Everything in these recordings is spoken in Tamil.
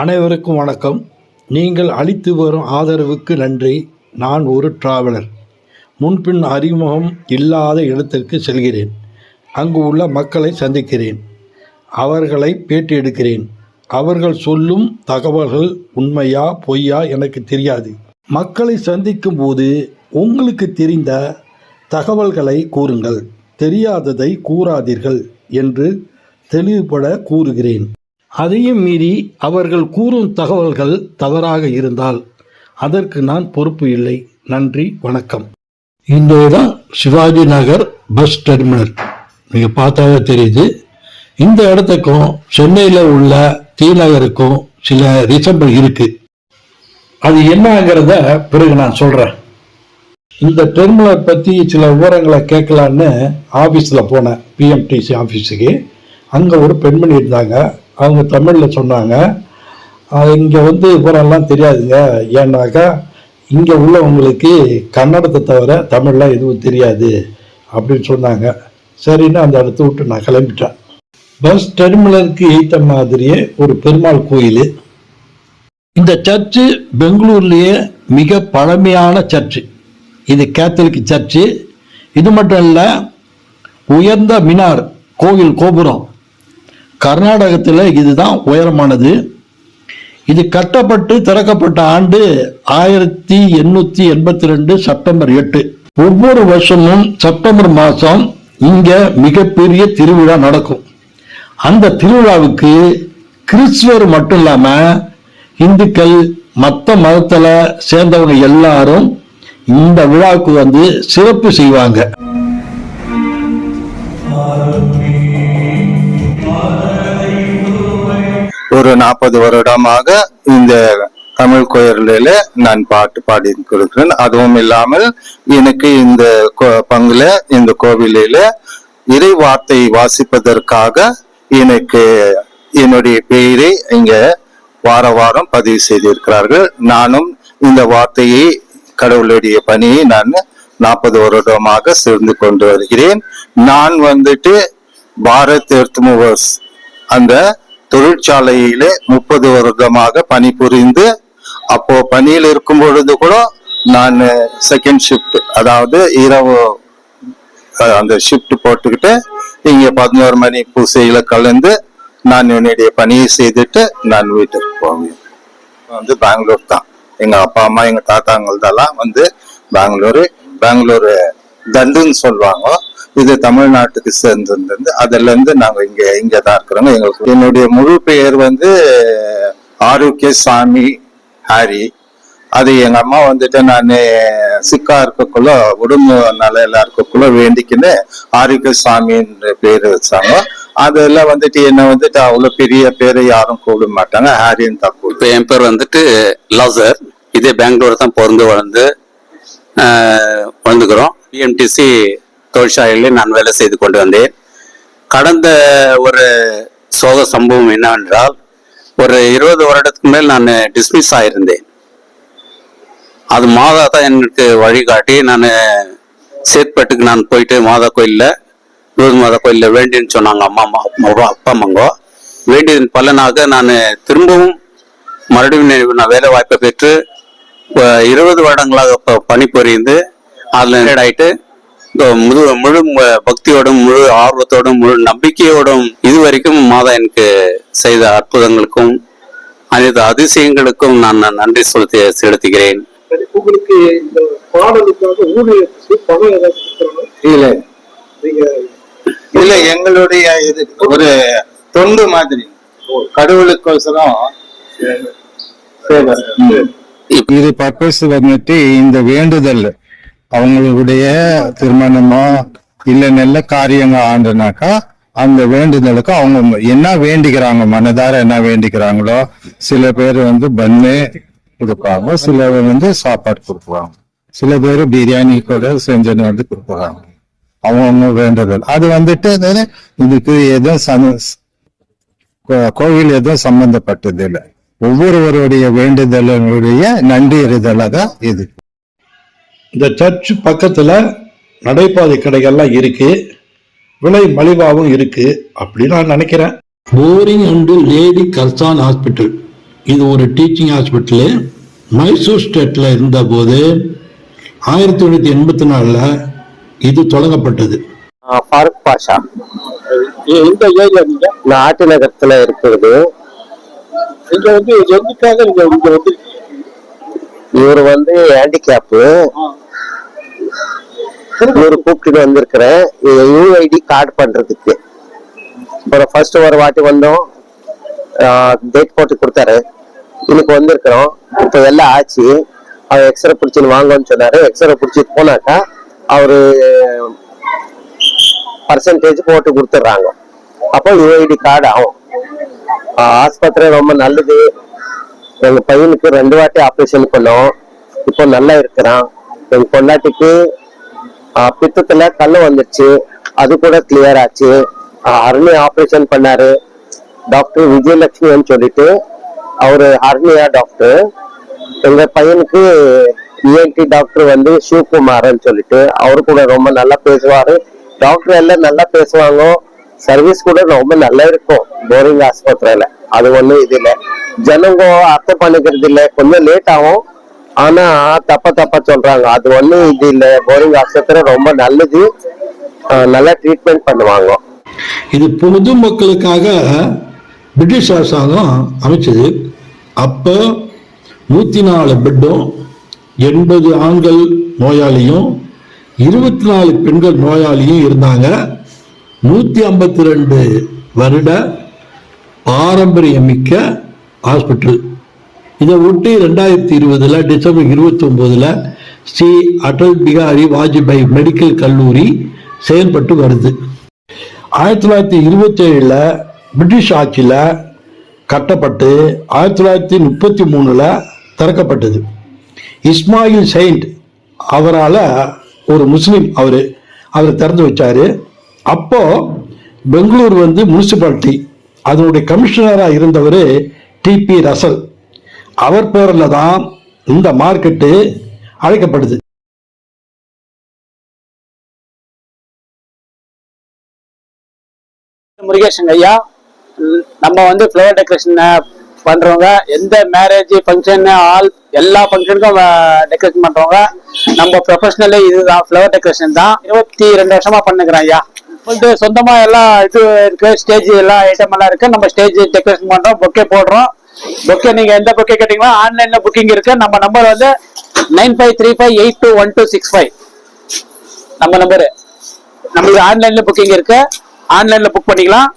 அனைவருக்கும் வணக்கம். நீங்கள் அளித்து வரும் ஆதரவுக்கு நன்றி. நான் ஒரு டிராவலர் முன்பின் அறிமுகம் இல்லாத இடத்திற்கு செல்கிறேன். அங்கு உள்ள மக்களை சந்திக்கிறேன். அவர்களை பேட்டி எடுக்கிறேன் அவர்கள் சொல்லும் தகவல்கள் உண்மையா பொய்யா எனக்கு தெரியாது. மக்களை சந்திக்கும் போது உங்களுக்கு தெரிந்த தகவல்களை கூறுங்கள். தெரியாததை கூறாதீர்கள் என்று தெளிவுபட கூறுகிறேன். அதையும் மீறி அவர்கள் கூறும் தகவல்கள் தவறாக இருந்தால் அதற்கு நான் பொறுப்பு இல்லை. நன்றி வணக்கம். இந்த இடம் சிவாஜி நகர் பஸ் டெர்மினல். நீங்கள் பார்த்தாவே தெரியுது. இந்த இடத்துக்கும் சென்னையில் உள்ள டி நகருக்கும் சில ரிசம்பிள் இருக்கு. அது என்னங்கிறத பிறகு நான் சொல்கிறேன் இந்த டெர்மினலை பற்றி சில விவரங்களை கேட்கலான்னு ஆஃபீஸில் போனேன். பிஎம்டிசி ஆஃபீஸுக்கு அங்கே ஒரு பெண்மணி இருந்தாங்க. அவங்க தமிழில் சொன்னாங்க. இங்கே வந்து விவரம்லாம் தெரியாதுங்க. ஏன்னாக்கா இங்கே உள்ளவங்களுக்கு கன்னடத்தை தவிர தமிழ்லாம் எதுவும் தெரியாது அப்படின்னு சொன்னாங்க. சரின்னு அந்த இடத்த விட்டு நான் கிளம்பிட்டேன். பஸ் டெர்மினலுக்கு எய்த்த மாதிரியே ஒரு பெருமாள் கோயில். இந்த சர்ச்சு பெங்களூர்லேயே மிக பழமையான சர்ச்சு. இது கேத்தலிக் சர்ச்சு. இது மட்டும் இல்லை உயர்ந்த மினார் கோவில் கோபுரம். கர்நாடகத்தில் இதுதான் உயரமானது. இது கட்டப்பட்டு திறக்கப்பட்ட ஆண்டு ஆயிரத்தி எண்ணூற்றி எண்பத்தி ரெண்டு செப்டம்பர் எட்டு. ஒவ்வொரு வருஷமும் செப்டம்பர் மாதம் இங்க மிகப்பெரிய திருவிழா நடக்கும். அந்த திருவிழாவுக்கு கிறிஸ்துவர் மட்டும் இல்லாம இந்துக்கள் மற்ற மதத்துல சேர்ந்தவங்க எல்லாரும் இந்த விழாவுக்கு வந்து சிறப்பு செய்வாங்க. ஒரு நாற்பது வருடமாக இந்த தமிழ் கோயிலில் நான் பாட்டு பாடி கொடுக்கிறேன் அதுவும் இல்லாமல் எனக்கு இந்த கோ- பங்குல இந்த கோவிலில் இறை வார்த்தை வாசிப்பதற்காக எனக்கு என்னுடைய பெயரை இங்க வார வாரம் பதிவு செய்திருக்கிறார்கள். நானும் இந்த வார்த்தையை கடவுளுடைய பணியை நான் நாற்பது வருடமாக சேர்ந்து கொண்டு வருகிறேன். நான் வந்துட்டு பாரத் எர்த்முவர்ஸ் அந்த தொழிற்சாலையிலே முப்பது வருடமாக பணிபுரிந்து அப்போ பணியில் இருக்கும் பொழுது கூட நான் செகண்ட் ஷிஃப்ட் அதாவது இரவு அந்த ஷிஃப்ட் போட்டுக்கிட்டு இங்கே பதினோரு மணி பூசையில் கலந்து நான் என்னுடைய பணியை செய்துட்டு நான் வீட்டுக்கு போவேன். வந்து பெங்களூர் தான். எங்கள் அப்பா அம்மா எங்கள் தாத்தாங்கள்தெல்லாம் வந்து பெங்களூரு பெங்களூரு தண்டுன்னு சொல்லுவாங்க. இது தமிழ்நாட்டுக்கு சேர்ந்திருந்து அதுல இருந்து நாங்க இங்க இங்க தான் இருக்கிறோங்க. எங்களுக்கு என்னுடைய முழு பெயர் வந்து ஆரோக்கிய சாமி ஹாரி. அது எங்க அம்மா வந்துட்டு நான் சிக்கா இருக்கக்குள்ள உடம்பு நிலையில இருக்கக்குள்ள வேண்டிக்கின்னு ஆரோக்கிய சாமின்ற பேர் வச்சாங்க. அதுல வந்துட்டு என்ன வந்துட்டு அவ்வளவு பெரிய பேரை யாரும் கூப்பிட மாட்டாங்க. ஹாரின்னு தான் இப்போ என் பேர் வந்துட்டு லாசர். இதே பெங்களூர் தான் பிறந்து வளர்ந்து வளர்ந்துக்கிறோம். பிஎம்டிசி தொழிற்சாலையிலே நான் வேலை செய்து கொண்டு வந்தேன். கடந்த ஒரு சோக சம்பவம் என்னவென்றால் ஒரு இருபது வருடத்துக்கு மேல் நான் டிஸ்மிஸ் ஆயிருந்தேன். அது மாதா தான் எனக்கு வழிகாட்டி. நான் சேத்பட்டுக்கு நான் போயிட்டு மாதா கோயிலில் விருது மாதா கோயிலில் வேண்டின்னு சொன்னாங்க அம்மா அம்மா அப்பா அம்மாங்கோ. வேண்டியதன் பலனாக நான் திரும்பவும் மறுபடியும் நான் வேலை வாய்ப்பை பெற்று இருபது வருடங்களாக ப- பணிபுரிந்து அதில் ஆயிட்டு இந்த முழு முழு பக்தியோடும் முழு ஆர்வத்தோடும் முழு நம்பிக்கையோடும் இதுவரைக்கும் மாதா எனக்கு செய்த அற்புதங்களுக்கும் அனைத்து அதிசயங்களுக்கும் நான் நன்றி செலுத்தி செலுத்துகிறேன். உங்களுக்கு இந்த பாடலுக்காக ஊழியத்துக்கு பணம் ஏதாவது இல்ல. எங்களுடைய இது ஒரு தொண்டு மாதிரி. கடவுளுக்கோசரம். இது பர்பஸ் வந்துட்டு இந்த வேண்டுதல் அவங்களுடைய திருமணமோ இல்ல நல்ல காரியங்க ஆண்டுனாக்கா அந்த வேண்டுதலுக்கு அவங்க என்ன வேண்டிக்கிறாங்க மனதார என்ன வேண்டிக்கிறாங்களோ சில பேர் வந்து பண்ணு கொடுப்பாங்க. சில பேர் வந்து சாப்பாடு கொடுப்பாங்க. சில பேர் பிரியாணி கூட செஞ்சுன்னு வந்து கொடுப்பாங்க. அவங்கவுங்க வேண்டுதல். அது வந்துட்டு இதுக்கு எதுவும் கோ- கோவில் எதுவும் சம்பந்தப்பட்டது இல்லை ஒவ்வொருவருடைய வேண்டுதலுடைய நன்றி தான் இது. இந்த சர்ச் பக்கத்துல நடைபாதை கடைகள்லாம் இருக்கு. விலை மலிவாகவும் இருக்கு அப்படின்னு நான் நினைக்கிறேன். Bowring and Lady Curzon hospital. இது ஒரு டீச்சிங் ஹாஸ்பிட்டலு. மைசூர் ஸ்டேட்டில் இருந்தபோது ஆயிரத்தி தொள்ளாயிரத்தி எண்பத்தி நாலில் இது தொடங்கப்பட்டது. ஃபாரூக் பாஷா. எந்த ஏரியா நீங்க? நான் ஆட்டு நகரத்துல இருக்கிறது. இங்க வந்து எதுக்காக நீங்க இங்க வந்து இவர் வந்து ஹேண்டிகேப்பு இவரு கூப்பிட்டு வந்திருக்கிறேன். யூஐடி கார்டு பண்றதுக்கு. அப்புறம் ஃபர்ஸ்ட் ஒரு வாட்டி வந்தோம். டேட் போட்டு கொடுத்தாரு. இன்னைக்கு வந்திருக்கிறோம். இப்போ எல்லாம் ஆச்சு. அவர் எக்ஸ்ரே பிடிச்சின்னு வாங்கன்னு சொன்னாரு. எக்ஸ்ரே பிடிச்சிட்டு போனாக்கா அவரு பர்சன்டேஜ் போட்டு கொடுத்துட்றாங்க. அப்போ யூஐடி கார்டு ஆகும். ஆஸ்பத்திரி ரொம்ப நல்லது. எங்க பையனுக்கு ரெண்டு வாட்டி ஆபரேஷன் பண்ணோம். இப்போ நல்லா இருக்கிறான். எங்க பொண்டாட்டிக்கு பித்தத்துல கல்லு வந்துருச்சு. அது கூட கிளியர் ஆச்சு. அருணி ஆபரேஷன் பண்ணாரு. டாக்டர் விஜயலட்சுமின்னு சொல்லிட்டு அவரு அருணியா டாக்டர் எங்க பையனுக்கு இஎன்டி டாக்டர் வந்து சிவகுமார்னு சொல்லிட்டு அவரு கூட ரொம்ப நல்லா பேசுவாரு. டாக்டர் எல்லாம் நல்லா பேசுவாங்க. சர்வீஸ் கூட ரொம்ப நல்லா இருக்கும். போரிங் ஆஸ்பத்திரியில அது ஒண்ணும் இது இல்ல. ஜனங்க அர்த்தம் பண்ணிக்கிறது இல்ல. கொஞ்சம் லேட் ஆகும். ஆனா தப்ப தப்பா சொல்றாங்க. அது ஒண்ணும் இது இல்ல. போரிங் ஆஸ்பத்திரி ரொம்ப நல்லது. நல்லா ட்ரீட்மெண்ட் பண்ணுவாங்க. இது பொது மக்களுக்காக பிரிட்டிஷ் அரசாங்கம் அமைச்சது. அப்போ நூற்றி நாலு பெட்டும் எண்பது ஆண்கள் நோயாளியும் இருபத்தி நாலு பெண்கள் நோயாளியும் இருந்தாங்க. நூற்றி ஐம்பத்தி ரெண்டு வருட பாரம்பரியமிக்க ஹாஸ்பிட்டல் இதை ஒட்டி ரெண்டாயிரத்தி இருபதுல டிசம்பர் இருபத்தி ஒன்பதுல ஸ்ரீ அடல் பிகாரி வாஜ்பாய் மெடிக்கல் கல்லூரி செயல்பட்டு வருது. ஆயிரத்தி தொள்ளாயிரத்தி இருபத்தி ஏழில் பிரிட்டிஷ் ஆட்சியில் கட்டப்பட்டு ஆயிரத்தி தொள்ளாயிரத்தி முப்பத்தி மூணில் திறக்கப்பட்டது. இஸ்மாயில் செயின்ட் அவரால் ஒரு முஸ்லீம் அவர் அவர் திறந்து வச்சார். அப்போது பெங்களூர் வந்து முனிசிபாலிட்டி அதனுடைய கமிஷனராக இருந்தவர் டிபி ரசல். அவர் பேரில் தான் இந்த மார்க்கெட்டு அழைக்கப்படுது. முருகேஷன் ஐயா நம்ம வந்து ஃப்ளவர் டெக்கரேஷன் பண்றவங்க எந்த மேரேஜ் ஃபங்க்ஷன் ஆல் எல்லா ஃபங்க்ஷனுக்கும் டெக்கரேஷன் பண்றவங்க நம்ம ப்ரொஃபஷனலே இதுதான் ஃப்ளவர் டெக்கரேஷன் தான். இருபத்தி ரெண்டு வருஷமா பண்ணுக்கிறேன் ஐயா. வந்து சொந்தமா எல்லாம் இது இருக்கு ஸ்டேஜ் எல்லாம் ஐட்டம் எல்லாம் இருக்கு. நம்ம ஸ்டேஜ் டெக்கரேஷன் பண்றோம் பொக்கே போடுறோம். பொக்கே நீங்க எந்த பொக்கே கேட்டீங்களோ ஆன்லைன்ல புக்கிங் இருக்கு. நம்ம நம்பர் வந்து nine five three five eight two one two six five நம்ம நம்பரு நம்மளுக்கு ஆன்லைன்ல புக்கிங் இருக்கு. ஆன்லைன்ல புக் பண்ணிக்கலாம்.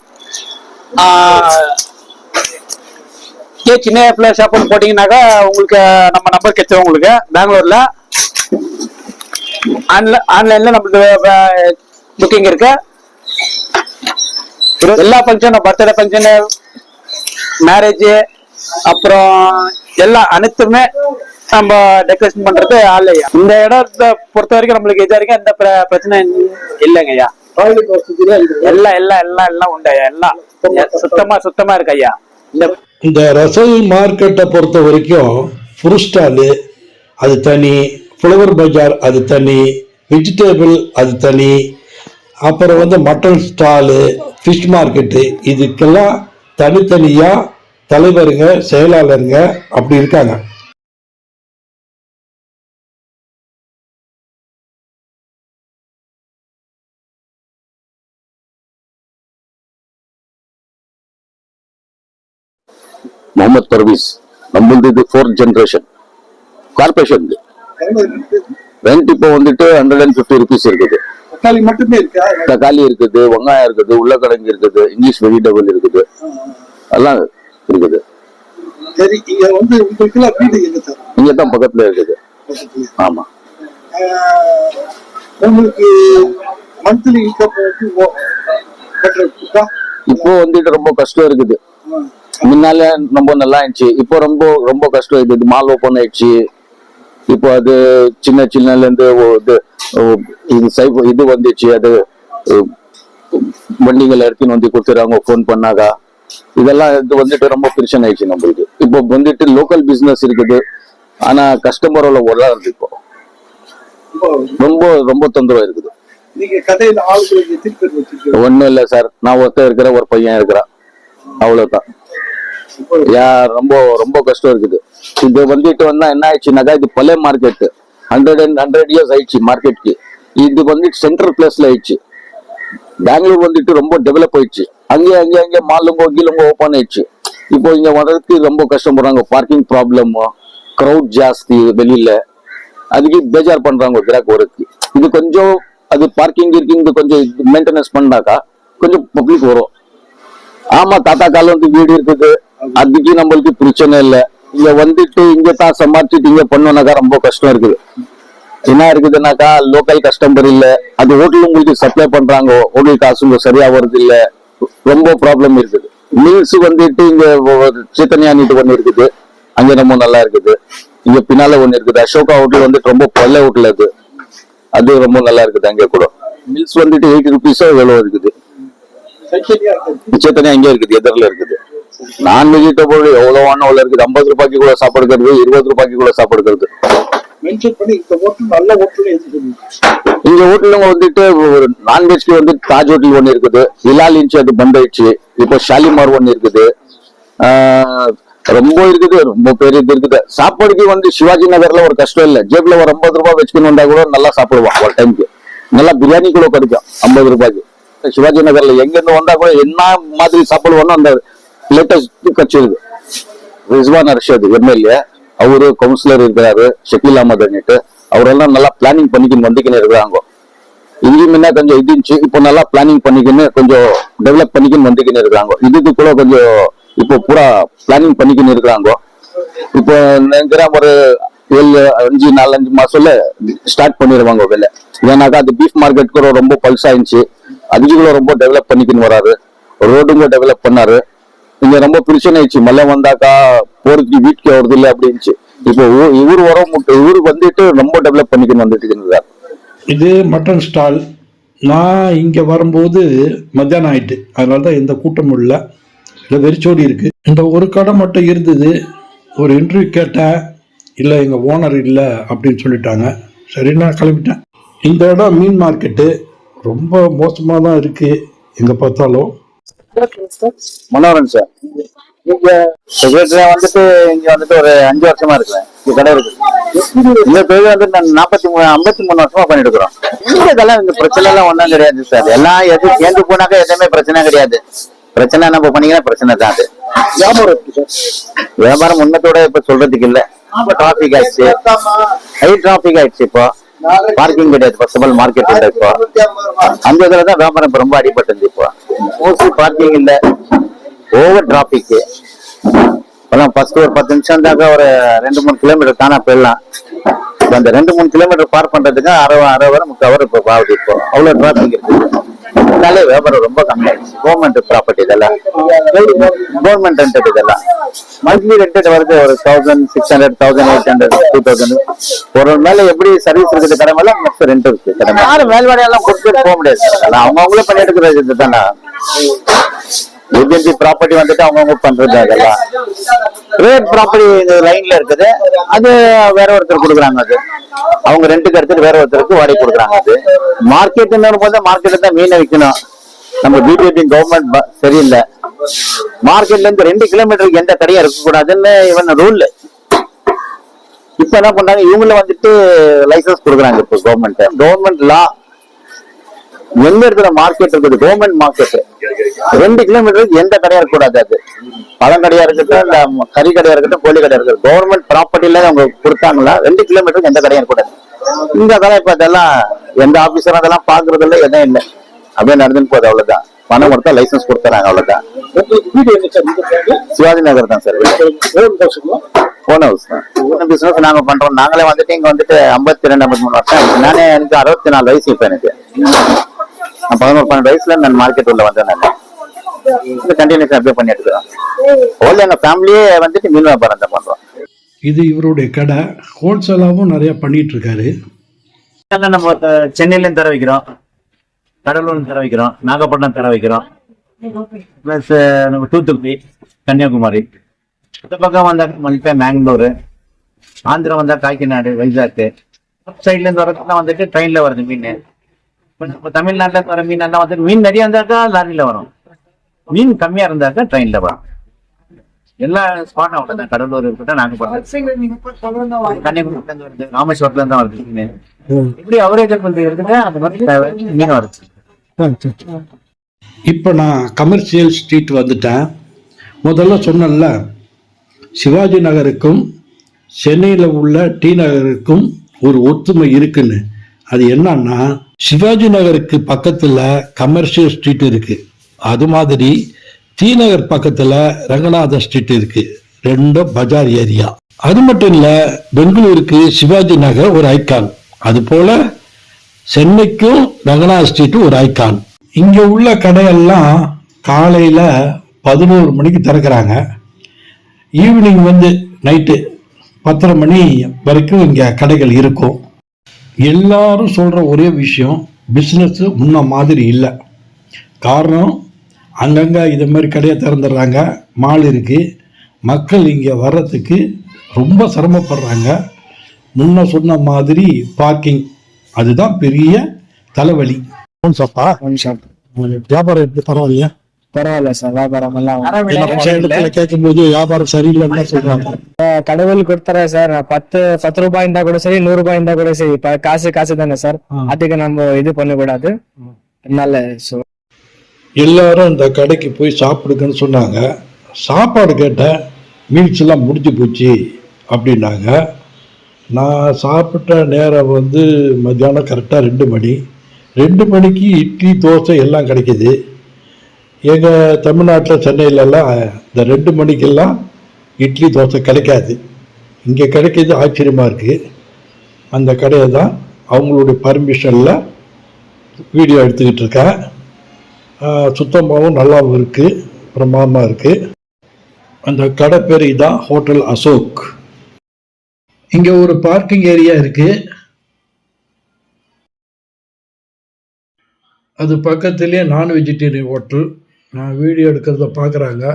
கே சின்ன ஃபிளவர் ஷாப்னு போட்டீங்கன்னாக்கா உங்களுக்கு நம்ம நம்பர் கிடைச்சோம் உங்களுக்கு பெங்களூர்ல. ஆன்லைன் ஆன்லைன்ல நம்மளுக்கு புக்கிங் இருக்கு. எல்லா ஃபங்க்ஷனும் பர்த்டே ஃபங்க்ஷனு மேரேஜ் அப்புறம் எல்லா அனைத்துமே நம்ம டெக்கரேஷன் பண்றது ஆலையா இந்த இடத்தை பொறுத்த வரைக்கும் நம்மளுக்கு இது வரைக்கும் எந்த பிர- பிரச்சனை இல்லைங்க ஐயா. எல்லாம் எல்லாம் எல்லாம் எல்லாம் உண்டு ஐயா எல்லாம். சுத்தமா சுத்தமா இருக்கு ஐயா. இந்த இந்த ரசல் மார்க்கெட்டை பொறுத்த வரைக்கும் ஃப்ரூட் ஸ்டாலு அது தனி ஃப்ளவர் பஜார் அது தனி வெஜிடபிள் அது தனி அப்புறம் வந்து மட்டன் ஸ்டாலு ஃபிஷ் மார்க்கெட்டு இதுக்கெல்லாம் தனித்தனியாக தலைவருங்க செயலாளருங்க அப்படி இருக்காங்க ಮೊಹಮ್ಮದ್ ಪರ್ವೀಸ್ நம்மளது இது ஃபோர்த் ஜென்ரேஷன் கார்பரேஷன் எவ்வளவு இருக்கு? ரெண்ட் இப்போ வந்துட்டு ஹண்ட்ரட் அண்ட் ஃபிஃப்டி ருபீஸ் இருக்குது தக்காளி மட்டுமே இருக்கா? தக்காளி இருக்குது வெங்காயம் இருக்குது உருளைக்கிழங்கு இருக்குது இங்கிலீஷ் வெஜிடபிள் இருக்குது. எல்லாம் இருக்குது. சரி இங்க வந்து உங்களுக்கு எல்லாம் வீடு எங்க சார் இங்க தான் பக்கத்துல இருக்குது. ஆமா. உங்களுக்கு மந்த்லி இன்கம் வந்து இப்போ வந்துட்டு ரொம்ப கஷ்டம் இருக்குது. முன்னால ரொம்ப நல்லா இருந்துச்சு இப்போ ரொம்ப ரொம்ப கஷ்டம் இது மால் ஓப்பன் ஆயிடுச்சு. இப்போ அது சின்ன சின்னல இருந்து ஓ- இது இது சைப் இது வந்துச்சு அது வண்டிகள் எடுத்துன்னு வந்து கொடுத்துறாங்க ஃபோன் பண்ணாக்கா. இதெல்லாம் இது வந்துட்டு ரொம்ப பிரச்சனை ஆயிடுச்சு நம்மளுக்கு. இப்போ வந்துட்டு லோக்கல் பிசினஸ் இருக்குது. ஆனா கஸ்டமரோட வராது இப்போ. ரொம்ப ரொம்ப தொந்தரவு இருக்குது. ஒண்ணும் இல்லை சார். நான் ஒருத்தன் இருக்கிறேன் ஒரு பையன் இருக்கிறான். அவ்வளவுதான். யா ரொம்ப ரொம்ப கஷ்டம் இருக்குது. இது வந்துட்டு வந்தா என்ன ஆயிடுச்சுனாக்கா இது பழைய market hundred and hundred years ஆயிடுச்சு மார்க்கெட்டுக்கு இது வந்துட்டு சென்ட்ரல் பிளேஸ்ல ஆயிடுச்சு. பெங்களூர் வந்துட்டு ரொம்ப டெவலப் ஆயிடுச்சு. அங்கே அங்கே அங்கே மாலுங்கோ கீழுங்கோ ஓப்பன் ஆயிடுச்சு. இப்போ இங்க வர்றதுக்கு ரொம்ப கஷ்டப்படுறாங்க. பார்க்கிங் ப்ராப்ளம் க்ரௌட் ஜாஸ்தி வெளியில. அதுக்கு பேஜார் பண்றாங்க கிராக் வரதுக்கு இது கொஞ்சம் அது பார்க்கிங் இருக்கீங்க கொஞ்சம் மெயின்டெனன்ஸ் பண்ணாக்கா கொஞ்சம் பப்ளிக் வரும். ஆமா தாத்தா காலம் வந்து வீடு இருக்குது. அதுக்கு நம்மளுக்கு பிரச்சனை இல்லை. இங்க வந்துட்டு இங்க தான் சம்பாரிச்சுட்டு இங்க பண்ணோம்னாக்கா ரொம்ப கஷ்டம் இருக்குது. என்ன இருக்குதுன்னாக்கா லோக்கல் கஸ்டமர் இல்ல. அது ஹோட்டல் உங்களுக்கு சப்ளை பண்றாங்க. ஹோட்டல் காசு உங்க சரியா வருது இல்ல ரொம்ப ப்ராப்ளம் இருக்குது. மீல்ஸ் வந்துட்டு இங்க சீத்தனியானிட்டு ஒண்ணு இருக்குது. அங்க ரொம்ப நல்லா இருக்குது. இங்க பின்னால ஒண்ணு இருக்குது. அசோகா ஹோட்டல் வந்துட்டு ரொம்ப பழைய ஹோட்டல் அது. அது ரொம்ப நல்லா இருக்குது அங்க கூட. மீல்ஸ் வந்துட்டு எயிட்டி ருபீஸோ எவ்வளவு இருக்குது? சீத்தனியா இங்க இருக்குது. எதிரில் இருக்குது. நான் வெஜிடபிள் எவ்வளவு வேணும் அவ்வளவு இருக்குது ஐம்பது ரூபாய்க்கு கூட சாப்பிடுறது இருபது ரூபாய்க்கு கூட எது சொல்லுங்க இங்க ஹோட்டலுங்க வந்துட்டு ஒரு நான்வெஜ்க்கு வந்து தாஜ் ஹோட்டல் ஒண்ணு இருக்குது. இலால் இன்ச்சு அது பண்ட் ஆயிடுச்சு இப்போ ஷாலிமார் ஒண்ணு இருக்குது. ரொம்ப இருக்குது ரொம்ப பேர் இது இருக்குது. சாப்பாடுக்கு வந்து சிவாஜி நகர்ல ஒரு கஷ்டம் இல்ல. ஜேப்ல ஒரு ஐம்பது ரூபாய் வச்சுக்கணும் வந்தா கூட நல்லா சாப்பிடுவான் ஒரு டைம்க்கு நல்லா பிரியாணி கூட கிடைக்கும் ஐம்பது ரூபாய்க்கு. சிவாஜி நகர்ல எங்க இருந்து வந்தா கூட என்ன மாதிரி சாப்பிடுவோம்னு அந்த லேட்டஸ்ட் கட்சி ரிஸ்வான் அர்ஷத் எம்எல்ஏ அவரு கவுன்சிலர் இருக்கிறாரு ஷக்கீல் அஹமத் அன்னிட்டு அவரெல்லாம் நல்லா பிளானிங் பண்ணிக்கின்னு வந்துக்கின்னு இருக்கிறாங்க. இங்கே முன்ன கொஞ்சம் இது இருந்துச்சு இப்போ நல்லா பிளானிங் பண்ணிக்கின்னு கொஞ்சம் டெவலப் பண்ணிக்கின்னு வந்துக்கின்னு இருக்கிறாங்க. இதுக்கு கூட கொஞ்சம் இப்போ பூரா பிளானிங் பண்ணிக்கின்னு இருக்கிறாங்க. இப்போ நினைக்கிறேன் ஒரு ஏழு அஞ்சு நாலஞ்சு மாசத்துல ஸ்டார்ட் பண்ணிடுவாங்க வேலை. ஏன்னாக்கா அது பீஃப் மார்க்கெட் கூட ரொம்ப பல்ஸ் ஆயிடுச்சு. அதுக்கு கூட ரொம்ப டெவலப் பண்ணிக்கின்னு வராரு. ரோடும் கூட டெவலப் பண்ணாரு. இங்க ரொம்ப பிரச்சனை ஆயிடுச்சு மழை வந்தாக்கா போறதுக்கு வீட்டுக்கு வருது இல்லை அப்படின்ச்சு இப்போ ஊ- இவரு வர இவரு வந்துட்டு ரொம்ப டெவலப் பண்ணிக்கணும் வந்துட்டு இருக்கிறார் இது மட்டன் ஸ்டால் நான் இங்கே வரும்போது மத்தியானம் ஆயிட்டு. அதனால தான் எந்த கூட்டமும் இல்லை. இல்லை வெறிச்சோடி இருக்குது இந்த ஒரு கடை மட்டும் இருந்தது. ஒரு இன்டர்வியூ கேட்டேன். இல்லை எங்கள் ஓனர் இல்லை அப்படின்னு சொல்லிட்டாங்க. சரி நான் கிளம்பிட்டேன். இந்த இடம் மீன் மார்க்கெட்டு ரொம்ப மோசமாக தான் இருக்குது எங்கே பார்த்தாலும். மனோரன் சார் நீங்க செக்ரட்டரியா வந்துட்டு இங்க வந்துட்டு ஒரு அஞ்சு வருஷமா இருக்கிறேன். இந்த கடை இருக்கு. இந்த தொழில் வந்து நான் நாற்பத்தி மூணு ஐம்பத்தி மூணு வருஷமா பண்ணிட்டு இருக்கிறோம் இங்க இதெல்லாம் இந்த பிரச்சனை எல்லாம் ஒண்ணும் கிடையாது சார். எல்லாம் எது சேர்ந்து போனாக்கா எதுவுமே பிரச்சனை கிடையாது. பிரச்சனை நம்ம பண்ணீங்கன்னா பிரச்சனை தான் அது. வியாபாரம் வியாபாரம் முன்னத்தோட இப்ப சொல்றதுக்கு இல்ல. ரொம்ப டிராபிக் ஆயிடுச்சு. ஹை டிராபிக் ஆயிடுச்சு இப்போ. பார்க்கிங் கிடையாது. ஃபர்ஸ்ட் ஆஃப் ஆல் மார்க்கெட் இல்லை இப்போ. அந்த இதுல தான் வியாபாரம் இப்ப ரொம்ப அடிபட்டது இப்போ. மோஸ்ட்லி பார்க்கிங் இல்ல ஓவர் டிராபிக் இப்பெல்லாம் ஃபர்ஸ்ட் ஒரு பத்து நிமிஷம் தாக்க ஒரு ரெண்டு மூணு கிலோமீட்டர் தானா போயிடலாம். இப்ப அந்த ரெண்டு மூணு கிலோமீட்டர் பார் பண்றதுக்கு அரை அரை வரை முக்கால் ஹவர் இப்போ ஆகுது இப்போ. அவ்வளவு டிராபிக் இருக்கு. அதனாலே வியாபாரம் ரொம்ப கம்மியாயிடுச்சு கவர்மெண்ட் ப்ராப்பர்ட்டி இதெல்லாம். கவர்மெண்ட் ரெண்டட் இதெல்லாம். மந்த்லி ரெண்டட் வருது ஒரு thousand six hundred thousand eight hundred two thousand ஒரு மேல எப்படி சர்வீஸ் இருக்குது கடை மேல ரெண்ட் இருக்கு கடை மேல. யாரும் மேல்வாடியெல்லாம் கொடுத்துட்டு போக முடியாது. அதெல்லாம் அவங்கவுங்களே பண்ணி எடுக்கிறது இதுதானே? ஏஜென்சி ப்ராப்பர்ட்டி வந்துட்டு அவங்கவுங்க பண்றது அதெல்லாம் பிரைவேட் ப்ராப்பர்ட்டி இந்த லைன்ல இருக்குது. அது வேற ஒருத்தர் கொடுக்குறாங்க அது. அவங்க ரெண்டுக்கு எடுத்துட்டு வேற ஒருத்தருக்கு வாடகை கொடுக்குறாங்க அது. மார்க்கெட்னு போது மார்க்கெட்ல தான் மீனை விற்கணும் நம்ம பிஜேபி கவர்மெண்ட் சரியில்லை. மார்க்கெட்ல இருந்து ரெண்டு கிலோமீட்டருக்கு எந்த கடையும் இருக்கக்கூடாதுன்னு இவன் ரூல் இப்ப என்ன பண்றாங்க? இவங்கள வந்துட்டு லைசன்ஸ் கொடுக்குறாங்க இப்போ கவர்மெண்ட் கவர்மெண்ட் லா எங்க இருக்கிற மார்க்கெட் இருக்குது? கவர்மெண்ட் மார்க்கெட் ரெண்டு கிலோமீட்டருக்கு எந்த கடையா இருக்கக்கூடாது அது? பழம் கடையா இருக்கட்டும் இல்ல கறி கடையா இருக்கட்டும் கோழி கடையா இருக்கட்டும். கவர்மெண்ட் ப்ராப்பர்ட்டில அவங்க கொடுத்தாங்களா ரெண்டு கிலோமீட்டருக்கு எந்த கடையும் இருக்கக்கூடாது. இங்க அதெல்லாம் இப்ப அதெல்லாம் எந்த ஆபீசரும் அதெல்லாம் பாக்குறது இல்ல எதுவும் இல்லை. அப்படியே நடந்துன்னு போகுது அவ்வளவுதான். பணம் கொடுத்தா லைசன்ஸ் கொடுத்துறாங்க அவ்வளவுதான். இந்த சிவாஜி நகர் தான் சார் ஓன் ஓன் ஹவுஸ் தான். பிசினஸ் நாங்க பண்றோம். நாங்களே வந்துட்டு இங்க வந்துட்டு ஐம்பத்தி ரெண்டு ஐம்பத்தி மூணு வருஷம். நானே எனக்கு அறுபத்தி நாலு வயசு இப்ப எனக்கு. நான் பதினோரு பன்னெண்டு வயசுல நான் மார்க்கெட் உள்ள வந்தேன் நான். இந்த கண்டினியூஸ் அப்படியே பண்ணிட்டு ஓல்ல எங்க ஃபேமிலியே வந்துட்டு மீன் வியாபாரம் தான் பண்றோம். இது இவருடைய கடை. ஹோல்சேலாகவும் நிறையா பண்ணிகிட்டு இருக்காரு. நம்ம அஹ், சென்னையிலேருந்து தர வைக்கிறோம். கடலூர்ல தர வைக்கிறோம். நாகப்பட்டினம் தர வைக்கிறோம். ப்ளஸ் நம்ம தூத்துக்குடி கன்னியாகுமரி. இந்த பக்கம் வந்தா மல்பே மேங்களூரு ஆந்திரா வந்தா காக்கிநாடு வைசாக்கு சைட்ல இருந்து வரதுலாம் வந்துட்டு ட்ரெயின்ல வருது மீன். இப்ப தமிழ்நாட்டுல வர மீன் எல்லாம் வந்துட்டு மீன் நிறைய இருந்தாக்கா லாரியில வரும். மீன் கம்மியா இருந்தாக்கா ட்ரெயின்ல வரும். எல்லா ஸ்பாட்டும் அவ்வளோ தான் கடலூர் இருக்கட்டும் நாகப்பட்டினம் கன்னியாகுமரியில இருந்து வருது ராமேஸ்வரத்துல இருந்து வருது மீன். இப்படி அவரேஜ் கொஞ்சம் இருக்குது அந்த மாதிரி மீன் வருது இப்போ நான் கமர்ஷியல் ஸ்ட்ரீட் வந்துட்டேன். முதல்ல சொன்னேன்ல சிவாஜி நகருக்கும் சென்னையில் உள்ள டி நகருக்கும் ஒரு ஒத்துமை இருக்குன்னு. அது என்னன்னா சிவாஜி நகருக்கு பக்கத்தில் கமர்ஷியல் ஸ்ட்ரீட் இருக்கு. அது மாதிரி டி நகர் பக்கத்தில் ரங்கநாத ஸ்ட்ரீட் இருக்கு. ரெண்டும் பஜார் ஏரியா. அது மட்டும் இல்லை பெங்களூருக்கு சிவாஜி நகர் ஒரு ஐக்கான் அது போல சென்னைக்கும் ரங்கநாத ஸ்ட்ரீட் ஒரு ஐக்கான் இங்க உள்ள கடையெல்லாம் காலையில பதினோரு மணிக்கு திறக்கிறாங்க. ஈவினிங் வந்து நைட்டு பத்தரை மணி வரைக்கும் இங்க கடைகள் இருக்கும். எல்லாரும் சொல்ற ஒரே விஷயம் பிஸ்னஸ் முன்ன மாதிரி இல்லை. காரணம் அங்கங்க இது மாதிரி கடையை திறந்துடுறாங்க மால் இருக்கு. மக்கள் இங்கே வர்றதுக்கு ரொம்ப சிரமப்படுறாங்க. முன்ன சொன்ன மாதிரி பார்க்கிங் அதுதான் பெரிய தலைவலி. சாப்பா வியாபாரம் எப்படி பரவாயில்லையா? பரவாயில்ல சார் வியாபாரம் எல்லாம் இடத்துல கேட்கும்போது வியாபாரம் சரியில்லைன்னு சொல்றாங்க. கடவுள் கொடுத்தார சார். பத்து பத்து ரூபாய் இருந்தா கூட சரி நூறு ரூபாய் இருந்தா கூட சரி. இப்ப காசு காசு தானே சார். அதுக்கு நம்ம இது பண்ணக்கூடாது. அதனால so எல்லாரும் இந்த கடைக்கு போய் சாப்பிடுங்கன்னு சொன்னாங்க. சாப்பாடு கேட்டேன் மீல்ஸ் எல்லாம் முடிஞ்சு போச்சு அப்படின்னாங்க. நான் சாப்பிட்ட நேரம் வந்து மத்தியானம் கரெக்டாக ரெண்டு மணி. ரெண்டு மணிக்கு இட்லி தோசை எல்லாம் கிடைக்குது. எங்கள் தமிழ்நாட்டில் சென்னையிலலாம் இந்த ரெண்டு மணிக்கெல்லாம் இட்லி தோசை கிடைக்காது. இங்கே கிடைக்கிது ஆச்சரியமாக இருக்குது அந்த கடையை தான் அவங்களுடைய பர்மிஷனில் வீடியோ எடுத்துக்கிட்டு இருக்கேன். சுத்தமாகவும் நல்லாவும் இருக்குது பிரமாதமாக இருக்குது அந்த கடை பேர் இதான் ஹோட்டல் அசோக். இங்கே ஒரு பார்க்கிங் ஏரியா இருக்குது அது பக்கத்துலேயே நான் வெஜிடேரியன் ஹோட்டல் நான் வீடியோ எடுக்கிறத பார்க்குறாங்க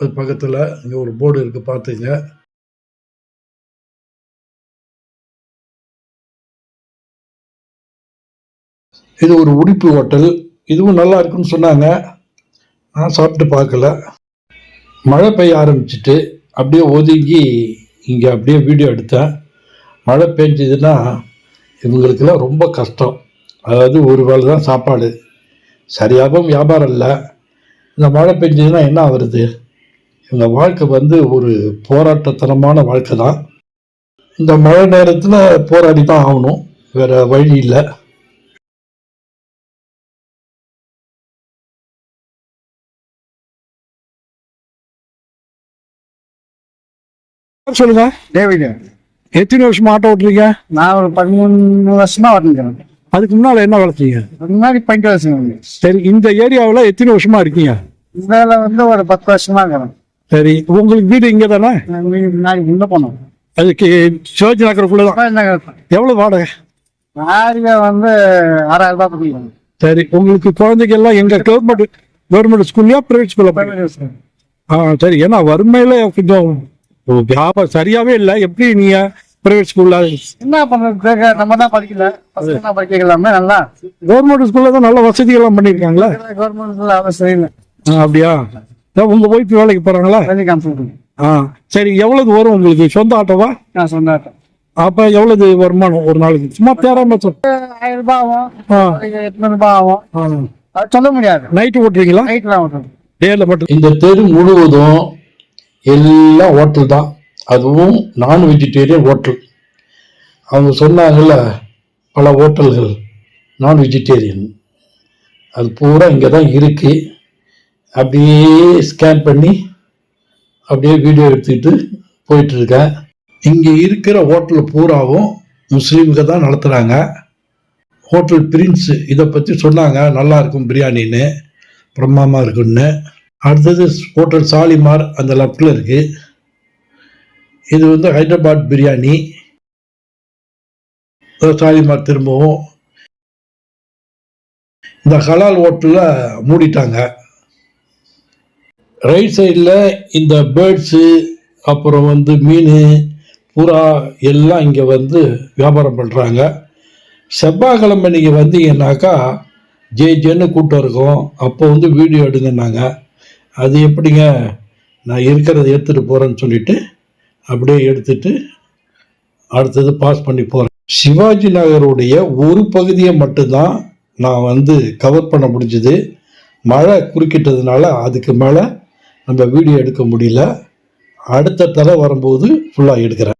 அது பக்கத்தில் இங்கே ஒரு போர்டு இருக்குது பார்த்துங்க இது ஒரு உடுப்பி ஹோட்டல். இதுவும் நல்லா இருக்குன்னு சொன்னாங்க. நான் சாப்பிட்டு பார்க்கல மழை பெய்ய ஆரம்பிச்சிட்டு அப்படியே ஒதுங்கி இங்கே அப்படியே வீடியோ எடுத்தேன். மழை பெஞ்சதுன்னா இவங்களுக்கெல்லாம் ரொம்ப கஷ்டம். அதாவது ஒரு வேளை தான் சாப்பாடு. சரியாகவும் வியாபாரம் இல்லை. இந்த மழை பெஞ்சதுன்னா என்ன ஆகுறது? இவங்க வாழ்க்கை வந்து ஒரு போராட்டத்தனமான வாழ்க்கை தான். இந்த மழை நேரத்தில் போராடி தான் ஆகணும். வேற வழி இல்லை. சொல்லுங்க? டேவிட். எத்தனை வருஷமா ஆட்டோ ஓட்டுறீங்க? நான் ஒரு பதிமூணு வருஷமா வரணுங்கிறேன் அதுக்கு முன்னால என்ன அதுக்கு முன்னாடி பஞ்சு வருஷம் சரி இந்த ஏரியாவில் எத்தனை வருஷமா இருக்கீங்க? இதில் வந்து ஒரு பத்து வருஷமா இருக்கிறேன். சரி உங்களுக்கு வீடு இங்கே தானே? முன்னாடி உள்ள போனோம். அதுக்கு சிவாஜி நகருக்குள்ள. தான் எவ்வளோ வாடகை? வாடகை வந்து ஆறாயிரம் ரூபாய் கொடுக்கணும் சரி உங்களுக்கு குழந்தைங்க எல்லாம் எங்க கவர்மெண்ட் கவர்மெண்ட் ஸ்கூல்லையா பிரைவேட் ஸ்கூல்ல ஆ சரி ஏன்னா வறுமையில கொஞ்சம் வியாபாரம் சரியாவே இல்லை. எப்படி நீங்க பிரைவேட் ஸ்கூல்ல என்ன பண்றது நம்ம தான் படிக்கல. படிக்கலாமே நல்லா. கவர்மெண்ட் ஸ்கூல்ல தான் நல்ல வசதிகள்லாம் பண்ணியிருக்காங்களா? கவர்மெண்ட்ல அவசியம் இல்லை. ஆ, அப்படியா? அதான் உங்க ஒய்ஃப் வேலைக்கு போறாங்களா? ஆ சரி எவ்வளவு வரும் உங்களுக்கு? சொந்த ஆட்டோவா? நான் சொன்னேன் அப்ப எவ்வளவு வருமானம் ஒரு நாளைக்கு? சும்மா தேராம சொல். ஆயிரம் ரூபாய் ஆகும். ஆ, எட்நூறு ரூபாய் ஆகும். சொல்ல முடியாது. நைட்டு ஓட்டுறீங்களா? நைட்ல ஆகும் டேல மட்டும். இந்த தெரு முழுவதும் எல்லாம் ஹோட்டல் தான். அதுவும் நான் வெஜிடேரியன் ஹோட்டல் அவங்க சொன்னாங்கல்ல பல ஹோட்டல்கள் நான் வெஜிடேரியன் அது பூரா இங்கே தான் இருக்கு. அப்படியே ஸ்கேன் பண்ணி அப்படியே வீடியோ எடுத்துக்கிட்டு போயிட்டுருக்கேன் இங்கே இருக்கிற ஹோட்டல் பூராவும் முஸ்லீம்க தான் நடத்துகிறாங்க ஹோட்டல் பிரின்ஸ் இதை பற்றி சொன்னாங்க நல்லா இருக்கும் பிரியாணின்னு பிரம்மாமா இருக்குன்னு அடுத்தது ஹோட்டல் சாலிமார் அந்த லெஃப்டில் இருக்குது இது வந்து ஹைதராபாத் பிரியாணி. அஹ் திரும்பவும். இந்த ஹலால் ஹோட்டலில் மூடிட்டாங்க. ரைட் சைடில் இந்த பேர்ட்ஸு அப்புறம் வந்து மீன் புறா எல்லாம் இங்கே வந்து வியாபாரம் பண்ணுறாங்க செவ்வாய்க்கிழமை நீங்கள் வந்தீங்கன்னாக்கா ஜே ஜேன்னு கூட்டம் இருக்கும். அப்போ வந்து வீடியோ எடுங்கன்னாங்க. அது எப்படிங்க? நான் இருக்கிறத எடுத்துகிட்டு போகிறேன்னு சொல்லிவிட்டு அப்படியே எடுத்துட்டு அடுத்தது பாஸ் பண்ணி போகிறேன் சிவாஜி நகருடைய ஒரு பகுதியை மட்டும்தான் நான் வந்து கவர் பண்ண முடிஞ்சுது. மழை குறுக்கிட்டதுனால அதுக்கு மேலே நம்ம வீடியோ எடுக்க முடியல. அடுத்த தடவை வரும்போது ஃபுல்லாக எடுக்கிறேன்.